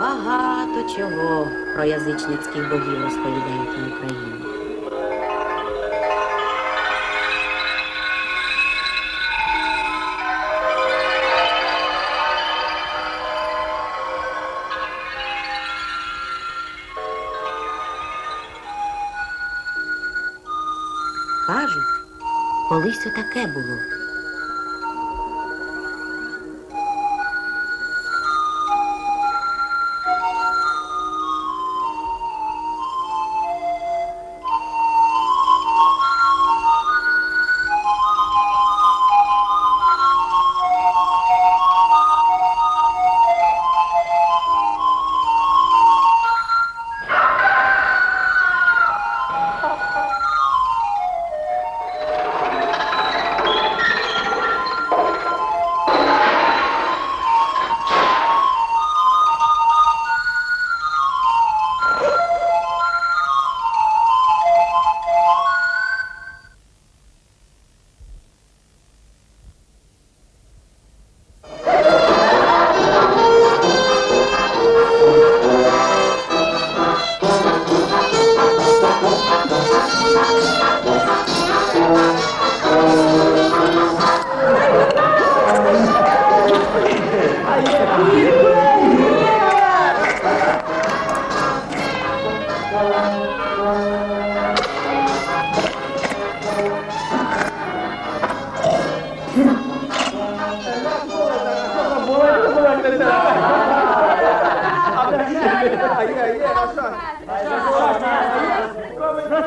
Багато чого про язичницьких богів розповідають в Україні. кажуть, колись отаке було.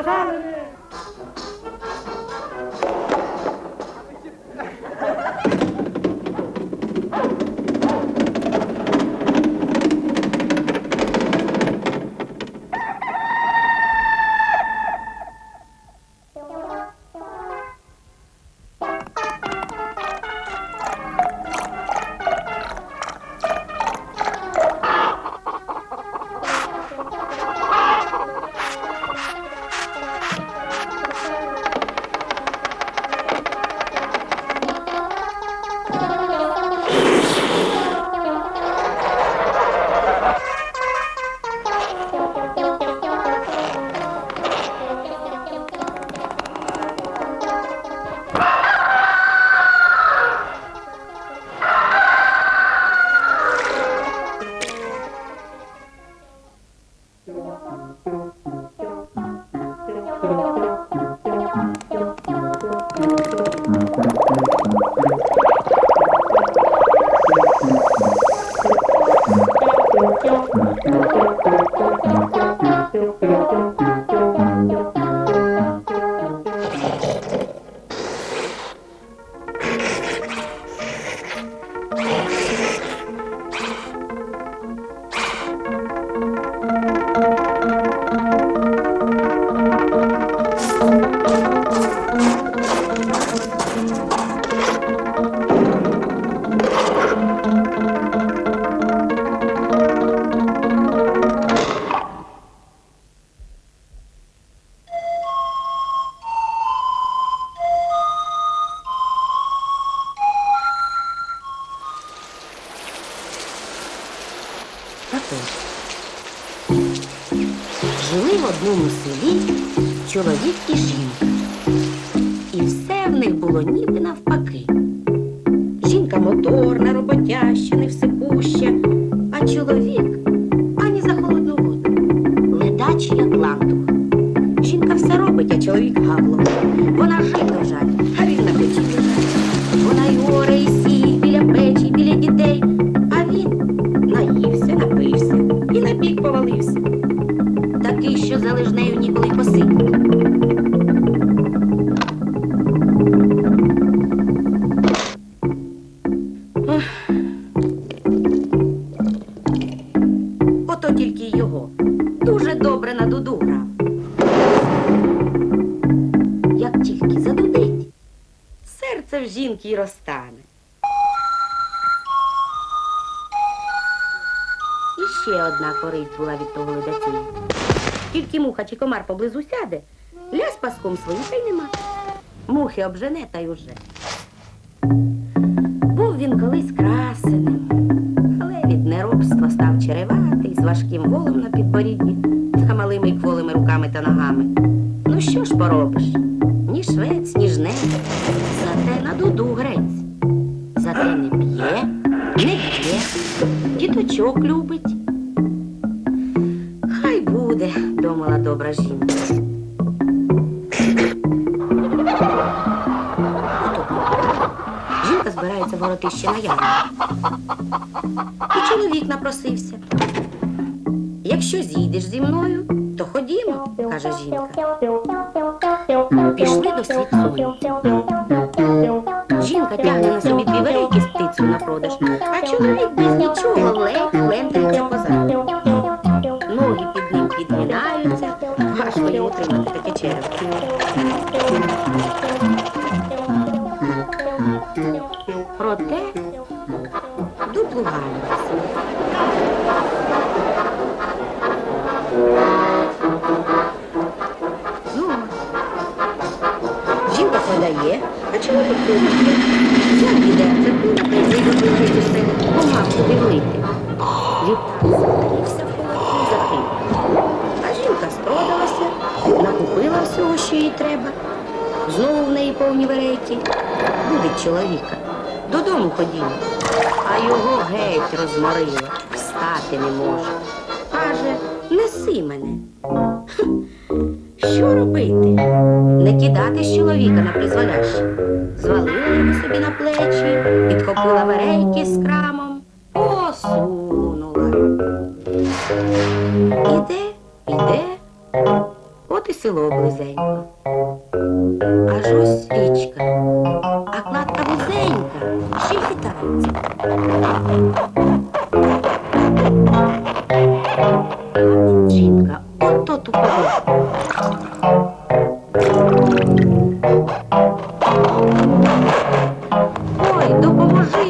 Come Thank you. одному селі чоловік і жінка. І все в них було ніби навпаки. Жінка моторна. дзвінки розтане. І ще одна користь була від того ледацію. Тільки муха чи комар поблизу сяде, лясь паском своїм та й нема. Мухи обжене та й уже. Був він колись красеним, але від неробства став череватий, з важким волом на підборідні, та малими й кволими руками та ногами. Ну що ж поробиш? Ні швець, ні жнець на дуду грець. Зате не п'є, не п'є, діточок любить. Хай буде, думала добра жінка. Жінка збирається в горотище на ярмарку. І чоловік напросився. Якщо зійдеш зі мною, то ходімо, каже жінка. Пішли до світ сонця. Жінка тягне на собі дві верейки з на продаж, а чоловік без нічого ледь лентається позаду. Ноги під ним підмінаються, важко йому тримати таке черево. А жінка спродалася, накупила всього, що їй треба. Знову в неї повні верейки. Будить чоловіка. Додому ходімо. А його геть розморило. Встати не може. Каже, неси мене. Що робити? Не кидати з чоловіка на призволяще. Звалила його собі на плечі, підхопила верейки з крамом, посунула. Іде, іде, от і село близенько. Аж ось річка, а кладка вузенька, ще й хитається.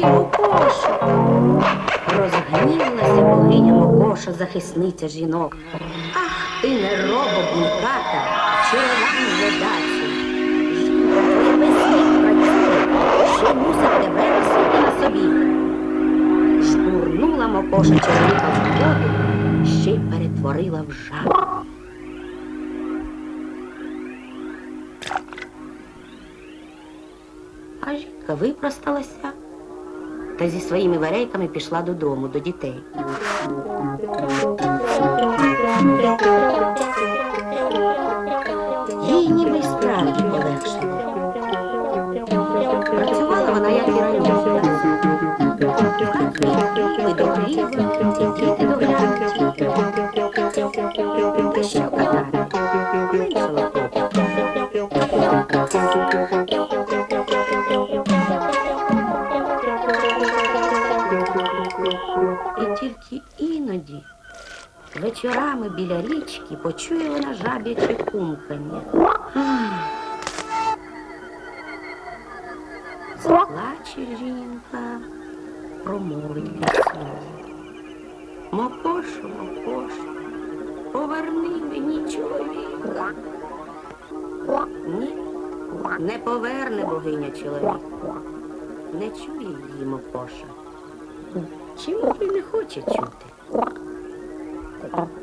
Мокоша. Розгнівалася богиня Мокоша, захисниця жінок. Ах, ти не робобниката, череван ледачий. Жінка твоя весь працює, що мусить тебе носити на собі. Жбурнула Мокоша чоловіка в воду, ще й перетворила в жабу. А жінка випросталася та зі своїми варейками пішла додому, до дітей. Їй ніби й справді полегшило. Працювала вона, як і раніше. Ви до хліба, діти доглянуть. Та що казати? Вечорами біля річки, почує вона жаб'яче кумкання. Заплаче жінка, промовить пісню. Мокошу, Мокошу, поверни мені чоловіка. Ні, не поверне богиня чоловіка. Не чує її Мокоша. Може й не хоче чути? Oh.